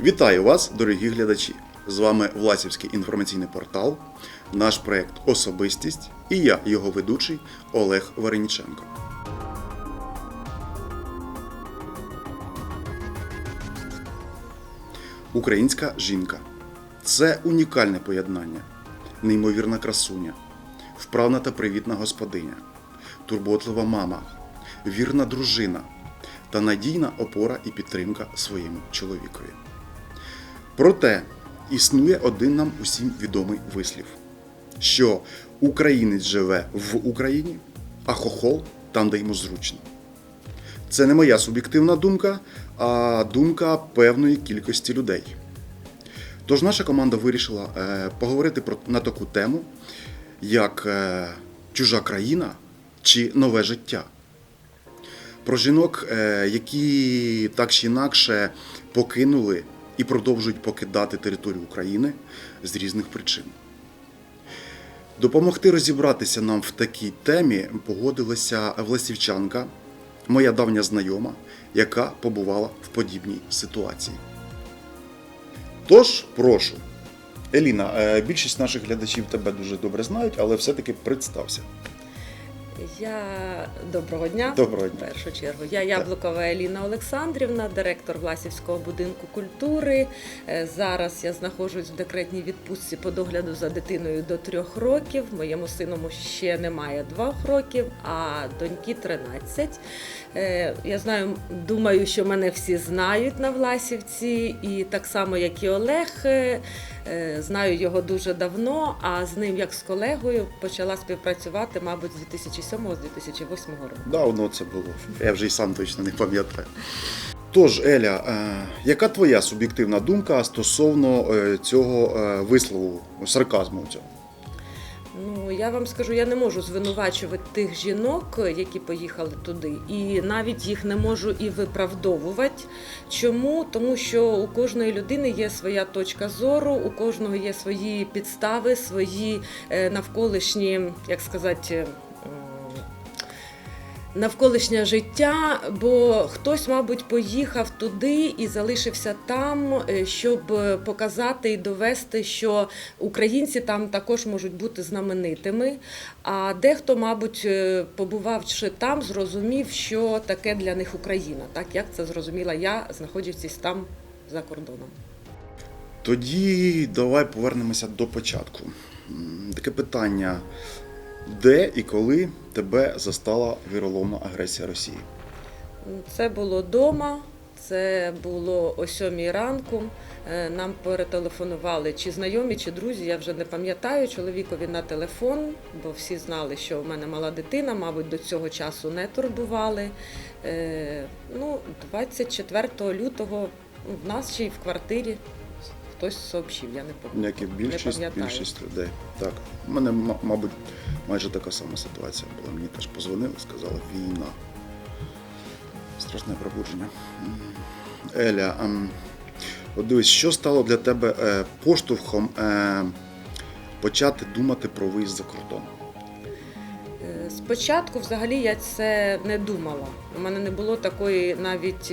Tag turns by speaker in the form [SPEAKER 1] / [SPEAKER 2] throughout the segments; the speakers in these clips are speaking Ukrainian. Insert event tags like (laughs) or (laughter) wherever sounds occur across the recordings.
[SPEAKER 1] Вітаю вас, дорогі глядачі! З вами Власівський інформаційний портал, наш проект Особистість і я, його ведучий Олег Вареніченко. Українська жінка це унікальне поєднання, неймовірна красуня, вправна та привітна господиня, турботлива мама, вірна дружина та надійна опора і підтримка своєму чоловікові. Проте існує один нам усім відомий вислів, що українець живе в Україні, а хохол там, де йому зручно. Це не моя суб'єктивна думка, а думка певної кількості людей. Тож наша команда вирішила е, поговорити про, на таку тему, як е, чужа країна чи нове життя. Про жінок, е, які так чи інакше покинули і продовжують покидати територію України з різних причин. Допомогти розібратися нам в такій темі погодилася власівчанка, моя давня знайома, яка побувала в подібній ситуації. Тож, прошу. Еліна, е, більшість наших глядачів тебе дуже добре знають, але все-таки представся.
[SPEAKER 2] Я доброго дня.
[SPEAKER 1] Доброго
[SPEAKER 2] В першу чергу. Я Яблукова Еліна Олександрівна, директор Власівського будинку культури. Е, Зараз я знаходжусь в декретній відпустці по догляду за дитиною до трьох років. Моєму сину ще немає двох років, а доньки 13. Е, Я знаю, думаю, що мене всі знають на Власівці, і так само, як і Олег. Е, Знаю його дуже давно, а з ним, як з колегою, почала співпрацювати, мабуть, з 2007-2008 року.
[SPEAKER 1] Давно це було. Я вже й сам точно не пам'ятаю. Тож, Еля, е, яка твоя суб'єктивна думка стосовно е, цього вислову, сарказму цього?
[SPEAKER 2] Ну я вам скажу, я не можу звинувачувати тих жінок, які поїхали туди, і навіть їх не можу і виправдовувати. Чому? Тому що у кожної людини є своя точка зору, у кожного є свої підстави, свої е, навколишні, як сказати. Навколишнє життя, бо хтось, мабуть, поїхав туди і залишився там, е, щоб е, показати і довести, що українці там також можуть бути знаменитими. А дехто, мабуть, е, побувавши там, зрозумів, що таке для них Україна, так як це зрозуміла я, знаходячись там за кордоном.
[SPEAKER 1] Тоді давай повернемося до початку. Таке питання: де і коли тебе застала віроломна агресія Росії?
[SPEAKER 2] Це було вдома, це було о сьомій ранку. Е, Нам перетелефонували чи знайомі, чи друзі, я вже не пам'ятаю. Чоловікові на телефон, бо всі знали, що в мене мала дитина, мабуть, до цього часу не турбували. Е, Ну, 24 лютого в нас ще й в квартирі хтось сообщив, я не пам'ятаю.
[SPEAKER 1] Як і більшість, більшість людей. Так. У мене, мабуть, майже така сама ситуація була. Мені теж позвонили, сказали війна. Страшне пробудження. Еля, ем, от дивись, що стало для тебе е, поштовхом е, почати думати про виїзд за кордон?
[SPEAKER 2] Е, Спочатку взагалі я це не думала. У мене не було такої навіть.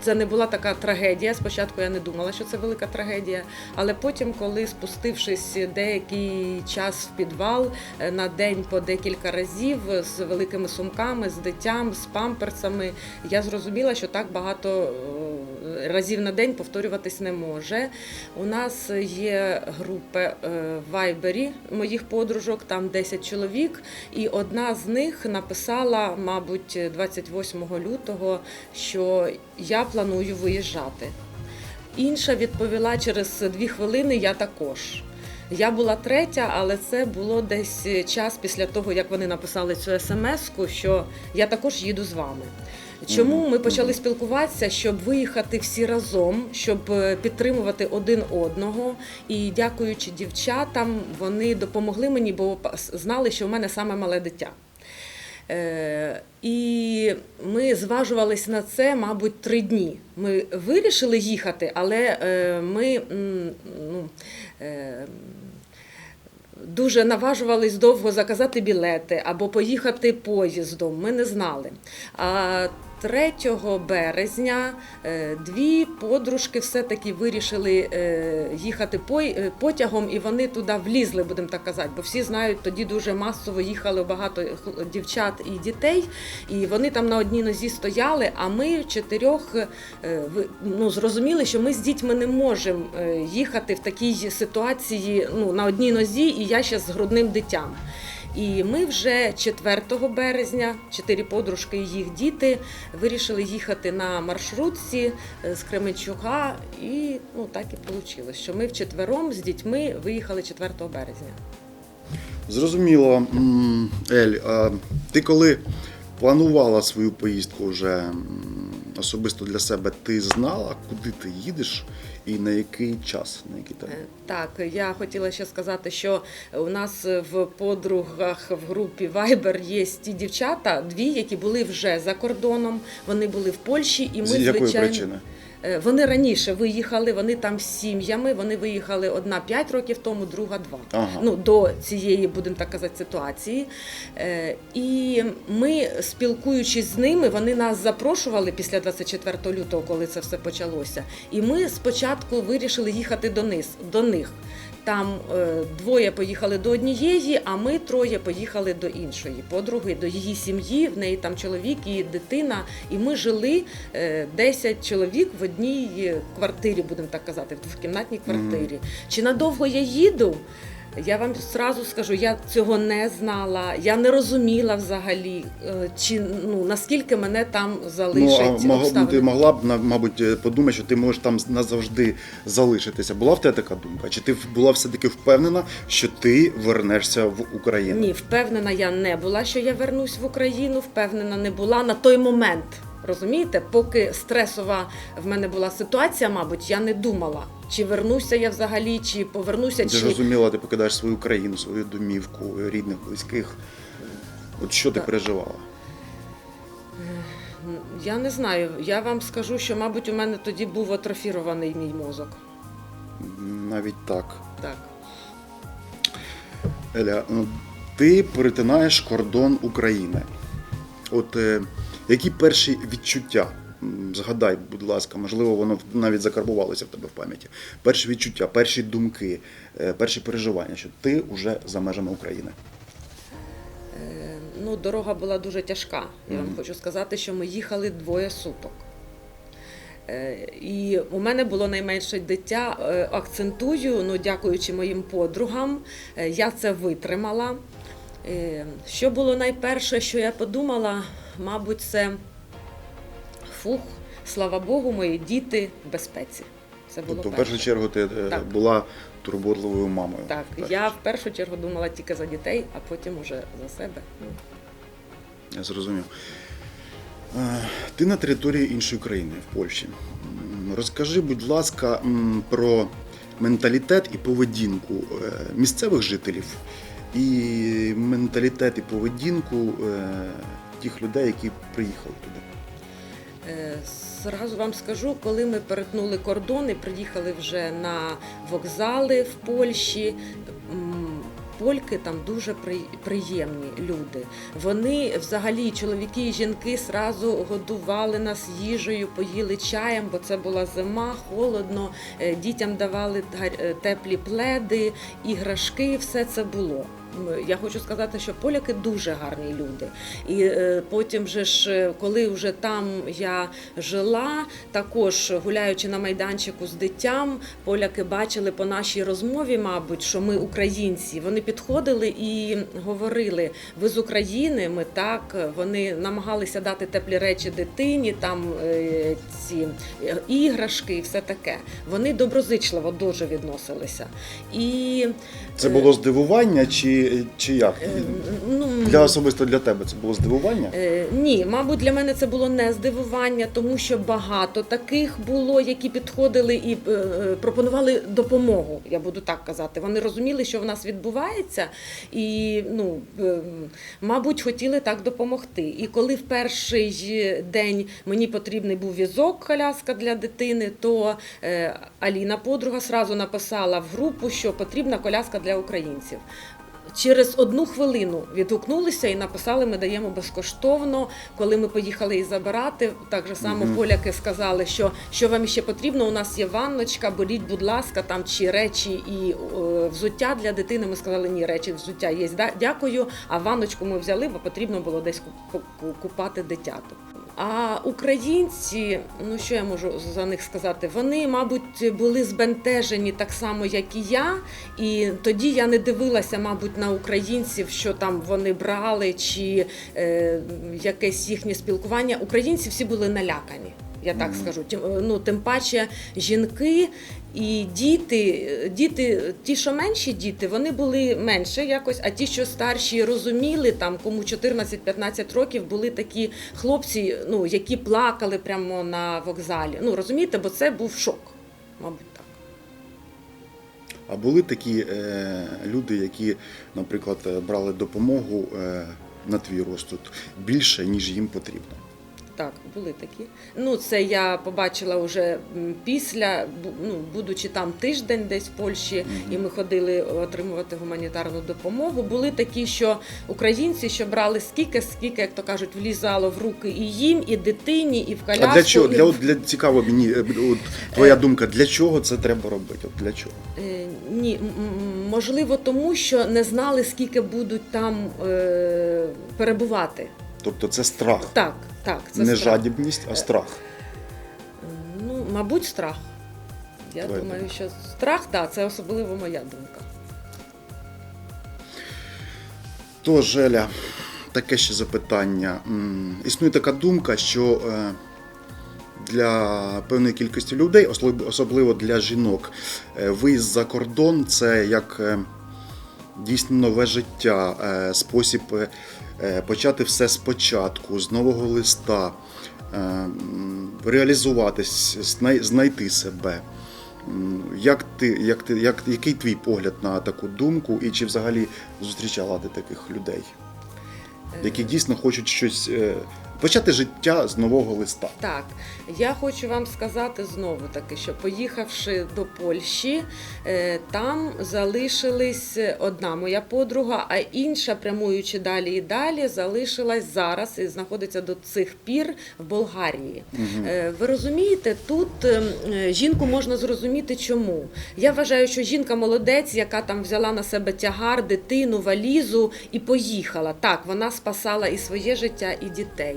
[SPEAKER 2] Е, Це не була така трагедія. Спочатку я не думала, що це велика трагедія. Але потім, коли спустившись деякий час в підвал е, на день по декілька разів з великими сумками, з дитям, з памперсами, я зрозуміла, що так багато е, разів на день повторюватись не може. У нас є групи е, в Вайбері моїх подружок, там 10 чоловік, і одна з них написала, мабуть, 28 лютого, що я планую виїжджати. Інша відповіла через дві хвилини, я також. Я була третя, але це було десь час після того, як вони написали цю смс-ку, що я також їду з вами. Чому ми почали спілкуватися, щоб виїхати всі разом, щоб е, підтримувати один одного. І дякуючи дівчатам, вони допомогли мені, бо знали, що в мене саме мале дитя. Е, І ми зважувались на це, мабуть, три дні. Ми вирішили їхати, але е, ми ну, дуже наважувались довго заказати білети або поїхати поїздом. Ми не знали. А 3 березня е, дві подружки все-таки вирішили е, їхати е, потягом, і вони туди влізли, будемо так казати. Бо всі знають, тоді дуже масово їхали багато дівчат і дітей, і вони там на одній нозі стояли. А ми чотирьох ну, зрозуміли, що ми з дітьми не можемо їхати в такій ситуації ну, на одній нозі, і я ще з грудним дитям. І ми вже 4 березня, чотири подружки і їх діти, вирішили їхати на маршрутці е, з Кременчуга. І ну, так і вийшло, що ми вчетвером з дітьми виїхали 4 березня.
[SPEAKER 1] Зрозуміло, Ель, ти коли планувала свою поїздку вже особисто для себе, ти знала, куди ти їдеш і на який час, на який термін?
[SPEAKER 2] Е, Так, я хотіла ще сказати, що у нас в подругах в групі Viber є ті дівчата, дві, які були вже за кордоном. Вони були в Польщі, і ми
[SPEAKER 1] З якої
[SPEAKER 2] звичайно
[SPEAKER 1] причини?
[SPEAKER 2] Е, Вони раніше виїхали, вони там з сім'ями. Вони виїхали одна 5 років тому, друга 2.
[SPEAKER 1] Ага.
[SPEAKER 2] Ну до цієї, будемо так казати, ситуації. Е, І ми, спілкуючись з ними, вони нас запрошували після 24 лютого, коли це все почалося. І ми спочатку вирішили їхати до них. Там е, двоє поїхали до однієї, а ми троє поїхали до іншої подруги, до її сім'ї. В неї там чоловік і дитина. І ми жили е, 10 чоловік в одній е, квартирі, будемо так казати, в двокімнатній квартирі. Чи надовго я їду? Я вам зразу скажу, я цього не знала, я не розуміла взагалі, е, чи ну наскільки мене там
[SPEAKER 1] Ну,
[SPEAKER 2] залишать
[SPEAKER 1] а мог- ти могла б, мабуть, е, подумати, що ти можеш там назавжди залишитися. Була в тебе така думка? Чи ти була все-таки впевнена, що ти вернешся в Україну?
[SPEAKER 2] Ні, впевнена я не була, що я вернусь в Україну. Впевнена не була на той момент. Розумієте, поки стресова в мене була ситуація, мабуть, я не думала, чи вернуся я взагалі, чи повернуся,
[SPEAKER 1] Ти
[SPEAKER 2] чи
[SPEAKER 1] ж розуміла, ти покидаєш свою країну, свою домівку, рідних, близьких. От що ти переживала?
[SPEAKER 2] я не знаю. Я вам скажу, що, мабуть, у мене тоді був атрофірований мій мозок.
[SPEAKER 1] Навіть так.
[SPEAKER 2] Так.
[SPEAKER 1] Еля, ну, ти перетинаєш кордон України. От е, які перші відчуття? Згадай, будь ласка, можливо, воно навіть закарбувалося в тебе в пам'яті. Перші відчуття, перші думки, е, перші переживання, що ти вже за межами України.
[SPEAKER 2] Е, Ну, дорога була дуже тяжка. Я вам хочу сказати, що ми їхали двоє суток. Е, І у мене було найменше дитя. Акцентую, ну, дякуючи моїм подругам, я це витримала. Е, Що було найперше, що я подумала, мабуть, це фух, слава Богу, мої діти в безпеці. Це було
[SPEAKER 1] Тобто, в першу чергу, ти е,
[SPEAKER 2] Так.
[SPEAKER 1] була турботливою мамою.
[SPEAKER 2] Так, я в першу чергу думала тільки за дітей, а потім уже за себе.
[SPEAKER 1] Я зрозумів. Е, Ти на території іншої країни, в Польщі. Розкажи, будь ласка, про менталітет і поведінку місцевих жителів і менталітет і поведінку е, тих людей, які приїхали туди.
[SPEAKER 2] Е, Зразу вам скажу, коли ми перетнули кордон і приїхали вже на вокзали в Польщі. Польки там дуже приємні люди. Вони взагалі, чоловіки і жінки, сразу годували нас їжею, поїли чаєм, бо це була зима, холодно. Е, Дітям давали е, теплі пледи, іграшки, все це було. Я хочу сказати, що поляки дуже гарні люди. І е, потім, же ж, е, коли вже там я жила, також гуляючи на майданчику з дитям, поляки бачили по нашій розмові, мабуть, що ми українці. Вони підходили і говорили: ви з України, ми так. Вони намагалися дати теплі речі дитині, там е, ці іграшки і все таке. Вони доброзичливо дуже відносилися. І
[SPEAKER 1] Це було здивування чи, чи як?
[SPEAKER 2] е, ну,
[SPEAKER 1] Для особисто для тебе це було здивування?
[SPEAKER 2] Е, ні, мабуть, для мене це було не здивування, тому що багато таких було, які підходили і е, пропонували допомогу. Я буду так казати. Вони розуміли, що в нас відбувається, і ну, е, мабуть, хотіли так допомогти. І коли в перший день мені потрібний був візок, коляска для дитини, то е, Аліна, подруга, сразу написала в групу, що потрібна коляска для українців. Через одну хвилину відгукнулися і написали, ми даємо безкоштовно. Коли ми поїхали її забирати, так же само
[SPEAKER 1] Мгм.
[SPEAKER 2] поляки сказали, що, що вам ще потрібно. У нас є ванночка, беріть, будь ласка, там чи речі і е, взуття для дитини. Ми сказали, ні, речі взуття є. Дякую. А ванночку ми взяли, бо потрібно було десь ку- ку- купати дитяту. А українці, ну що я можу за них сказати? Вони, мабуть, були збентежені так само, як і я. І тоді я не дивилася, мабуть, на українців, що там вони брали, чи е, якесь їхнє спілкування. Українці всі були налякані. Я так скажу. Тим, ну, тим паче жінки і діти, діти, ті, що менші діти, вони були менше якось, а ті, що старші розуміли, там кому 14-15 років, були такі хлопці, ну, які плакали прямо на вокзалі. Ну розумієте, бо це був шок, мабуть, так.
[SPEAKER 1] А були такі е, люди, які, наприклад, е, брали допомогу е, на твій розсуд більше, ніж їм потрібно.
[SPEAKER 2] Так, були такі. Ну, це я побачила вже після, ну, будучи там тиждень десь в Польщі, і ми ходили отримувати гуманітарну допомогу. Були такі, що українці, що брали скільки, скільки, як то кажуть, влізало в руки і їм, і дитині, і в коляску.
[SPEAKER 1] А для чого? Для, от, для цікаво мені, е, от, твоя думка, для чого це треба робити? От для чого?
[SPEAKER 2] Е, Ні, можливо, тому що не знали, скільки будуть там е, перебувати.
[SPEAKER 1] Тобто це страх,
[SPEAKER 2] Так, так, це
[SPEAKER 1] не
[SPEAKER 2] страх.
[SPEAKER 1] жадібність, а страх.
[SPEAKER 2] Ну, мабуть, страх. Я
[SPEAKER 1] Твоя
[SPEAKER 2] думаю,
[SPEAKER 1] думка.
[SPEAKER 2] що страх, так, це особливо моя думка.
[SPEAKER 1] То, Желя, таке ще запитання. Існує така думка, що е, для певної кількості людей, особливо для жінок, е, виїзд за кордон це як е, дійсно нове життя, е, спосіб е, почати все спочатку, з нового листа, е, реалізуватись, знайти себе. Як ти, як ти, як, який твій погляд на таку думку, і чи взагалі зустрічала ти таких людей, які дійсно хочуть щось почати життя з нового листа?
[SPEAKER 2] Так, я хочу вам сказати знову таки, що поїхавши до Польщі, е, там залишилась одна моя подруга, а інша, прямуючи далі і далі, залишилась зараз і знаходиться до цих пір в Болгарії. Е, Ви розумієте, тут е, жінку можна зрозуміти чому. Я вважаю, що жінка молодець, яка там взяла на себе тягар, дитину, валізу і поїхала. Так, вона спасала і своє життя, і дітей.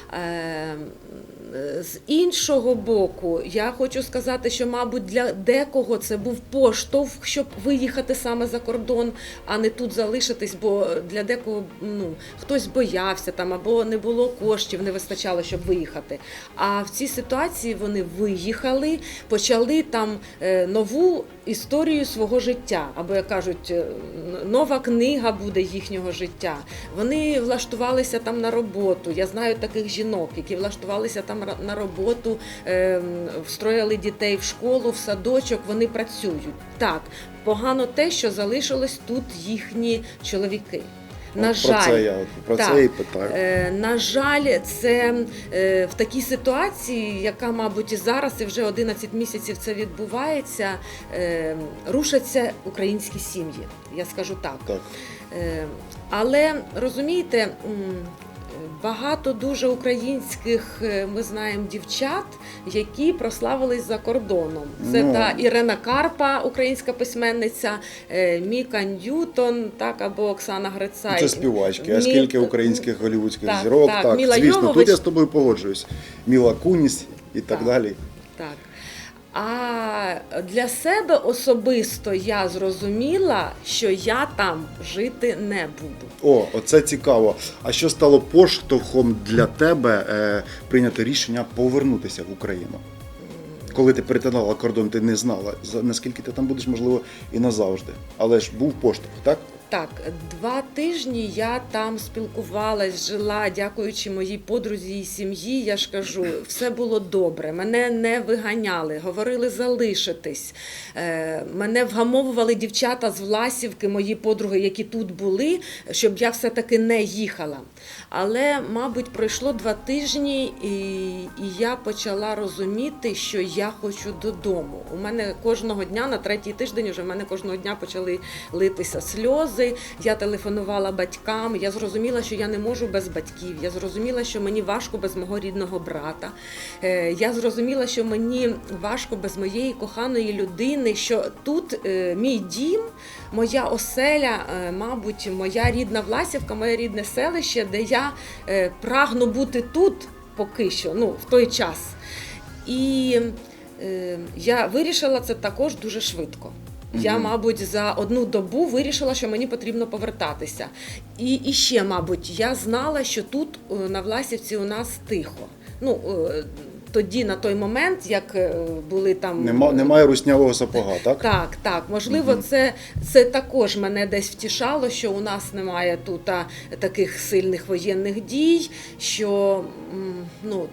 [SPEAKER 2] З іншого боку, я хочу сказати, що, мабуть, для декого це був поштовх, щоб виїхати саме за кордон, а не тут залишитись, бо для декого ну, хтось боявся там або не було коштів, не вистачало, щоб виїхати. А в цій ситуації вони виїхали, почали там е, нову історію свого життя, або як кажуть, е, нова книга буде їхнього життя. Вони влаштувалися там на роботу. Я знаю таких жінок, які влаштувалися там на роботу, е, встроїли дітей в школу, в садочок. Вони працюють. Так, погано те, що залишилось тут їхні чоловіки. На
[SPEAKER 1] От
[SPEAKER 2] жаль,
[SPEAKER 1] про це я про
[SPEAKER 2] Так.
[SPEAKER 1] це і питаю.
[SPEAKER 2] Е, на жаль, це е, в такій ситуації, яка, мабуть, і зараз, і вже 11 місяців це відбувається, е, рушаться українські сім'ї. Я скажу так.
[SPEAKER 1] Так.
[SPEAKER 2] Е, але розумієте, багато дуже українських е, ми знаємо дівчат, які прославились за кордоном. Це
[SPEAKER 1] Ну.
[SPEAKER 2] та Ірена Карпа, українська письменниця, е, Міка Ньютон, так або Оксана Грицай.
[SPEAKER 1] Це співачки, а
[SPEAKER 2] Мі-
[SPEAKER 1] скільки українських голівудських
[SPEAKER 2] Так,
[SPEAKER 1] зірок,
[SPEAKER 2] так,
[SPEAKER 1] так,
[SPEAKER 2] Міла
[SPEAKER 1] звісно,
[SPEAKER 2] Йовович.
[SPEAKER 1] тут я з тобою погоджуюсь. Міла Куніс і так,
[SPEAKER 2] Так.
[SPEAKER 1] далі.
[SPEAKER 2] Так. А для себе особисто я зрозуміла, що я там жити не буду.
[SPEAKER 1] О, оце цікаво. А що стало поштовхом для тебе е, прийняти рішення повернутися в Україну? Коли ти перетинала кордон, ти не знала, наскільки ти там будеш, можливо, і назавжди. Але ж був поштовх, так?
[SPEAKER 2] Так, два тижні я там спілкувалась, жила, дякуючи моїй подрузі і сім'ї. Я ж кажу, все було добре. Мене не виганяли, говорили залишитись. Е, мене вгамовували дівчата з Власівки, мої подруги, які тут були, щоб я все-таки не їхала. Але, мабуть, пройшло два тижні, і, і я почала розуміти, що я хочу додому. У мене кожного дня, на третій тиждень, вже в мене кожного дня почали литися сльози. Сльози. Я телефонувала батькам. Я зрозуміла, що я не можу без батьків. Я зрозуміла, що мені важко без мого рідного брата. Е, Я зрозуміла, що мені важко без моєї коханої людини. Що тут е, мій дім, моя оселя, е, мабуть, моя рідна Власівка, моє рідне селище, де я прагну бути тут поки що, ну в той час. І я вирішила це також дуже швидко. Я, мабуть, за одну добу вирішила, що мені потрібно повертатися. І, і ще, мабуть, я знала, що тут е, на Власівці у нас тихо. Ну, е, тоді, на той момент, як е, були там.
[SPEAKER 1] Нема, немає руснявого сапога, так?
[SPEAKER 2] Так, так. Можливо,
[SPEAKER 1] Мгм.
[SPEAKER 2] це, це також мене десь втішало, що у нас немає тут таких сильних воєнних дій, що ну,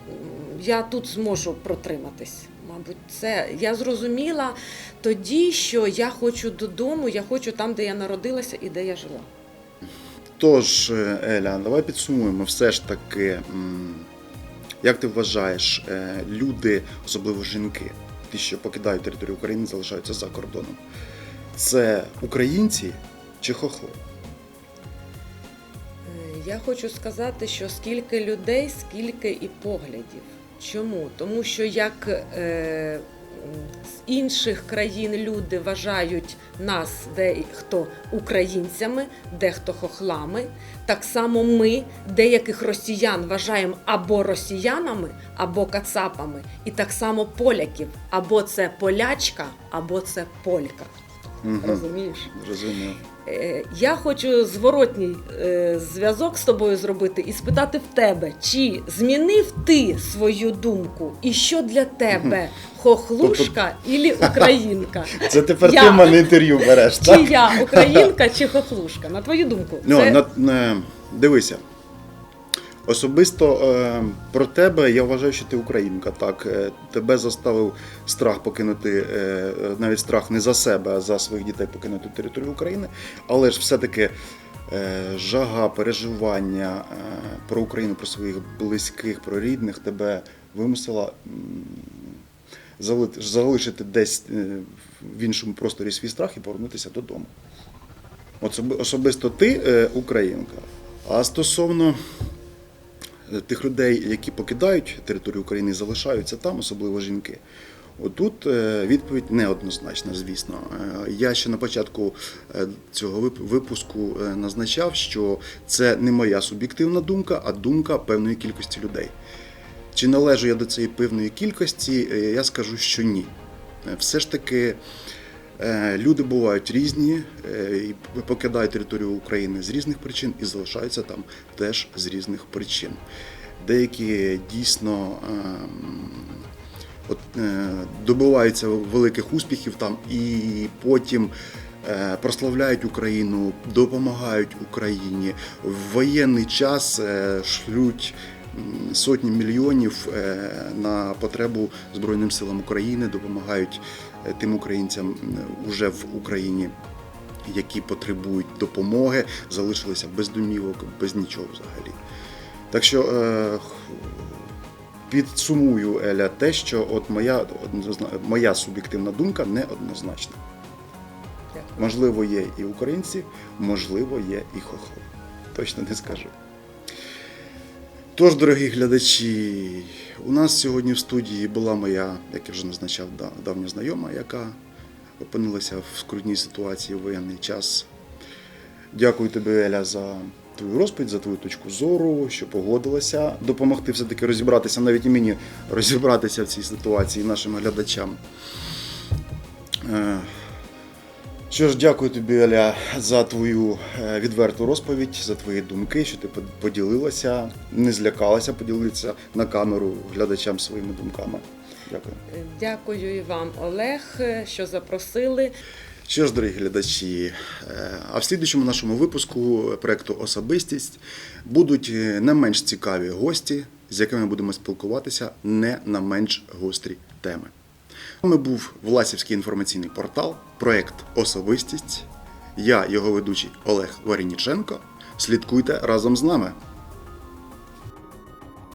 [SPEAKER 2] я тут зможу протриматись. Мабуть, це я зрозуміла тоді, що я хочу додому, я хочу там, де я народилася і де я жила.
[SPEAKER 1] Тож, е, Еля, давай підсумуємо все ж таки. Як ти вважаєш, е, люди, особливо жінки, ті, що покидають територію України, залишаються за кордоном, це українці чи хохли?
[SPEAKER 2] Е, Я хочу сказати, що скільки людей, скільки і поглядів. Чому? Тому що як е, з інших країн люди вважають нас дехто українцями, дехто хохлами, так само ми деяких росіян вважаємо або росіянами, або кацапами, і так само поляків, або це полячка, або це полька.
[SPEAKER 1] Мгм.
[SPEAKER 2] Розумієш?
[SPEAKER 1] Розумію.
[SPEAKER 2] Е, Я хочу зворотній е, зв'язок з тобою зробити і спитати в тебе, чи змінив ти свою думку, і що для тебе хохлушка і українка? (laughs)
[SPEAKER 1] Це тепер
[SPEAKER 2] Я.
[SPEAKER 1] ти в мене інтерв'ю береш,
[SPEAKER 2] Чи
[SPEAKER 1] так?
[SPEAKER 2] я українка, чи хохлушка? На твою думку,
[SPEAKER 1] Ну,
[SPEAKER 2] це
[SPEAKER 1] на, на, дивися. Особисто е, про тебе я вважаю, що ти українка. Так, Е, тебе заставив страх покинути, е, навіть страх не за себе, а за своїх дітей покинути територію України. Але ж все-таки жага, переживання про Україну, про своїх близьких, про рідних тебе вимусила залишити десь в іншому просторі свій страх і повернутися додому. Особисто ти українка. А стосовно тих людей, які покидають територію України залишаються там, особливо жінки. Отут е, відповідь неоднозначна, звісно. Е, Я ще на початку е, цього випуску е, назначав, що це не моя суб'єктивна думка, а думка певної кількості людей. Чи належу я до цієї певної кількості, е, я скажу, що ні. Е, Все ж таки, е, люди бувають різні, е, і покидають територію України з різних причин і залишаються там теж з різних причин. Деякі дійсно ем, от, е, добиваються великих успіхів там і потім. е, Прославляють Україну, допомагають Україні в воєнний час е, шлють сотні мільйонів е, на потребу Збройним силам України, допомагають е, тим українцям уже в Україні, які потребують допомоги, залишилися без домівок, без нічого взагалі. Так що е, підсумую Еля те, що от моя, моя суб'єктивна думка неоднозначна. Можливо, є і українці, можливо, є і хохли. Точно не скажу. Тож, дорогі глядачі, у нас сьогодні в студії була моя, як я вже назначав, давня знайома, яка опинилася в скрутній ситуації в воєнний час. Дякую тобі, Еля, за твою розповідь, за твою точку зору, що погодилася допомогти все-таки розібратися, навіть і мені розібратися в цій ситуації нашим глядачам. Що ж, дякую тобі, Еля, за твою е, відверту розповідь, за твої думки, що ти поділилася, не злякалася поділитися на камеру глядачам своїми думками. Дякую.
[SPEAKER 2] Е, Дякую і вам, Олег, е, що запросили.
[SPEAKER 1] Що ж, дорогі глядачі, а в слідчому нашому випуску проекту Особистість будуть не менш цікаві гості, з якими будемо спілкуватися не на менш гострі теми. Ми був Власівський інформаційний портал, проект Особистість. Я, його ведучий Олег Варініченко. Слідкуйте разом з нами.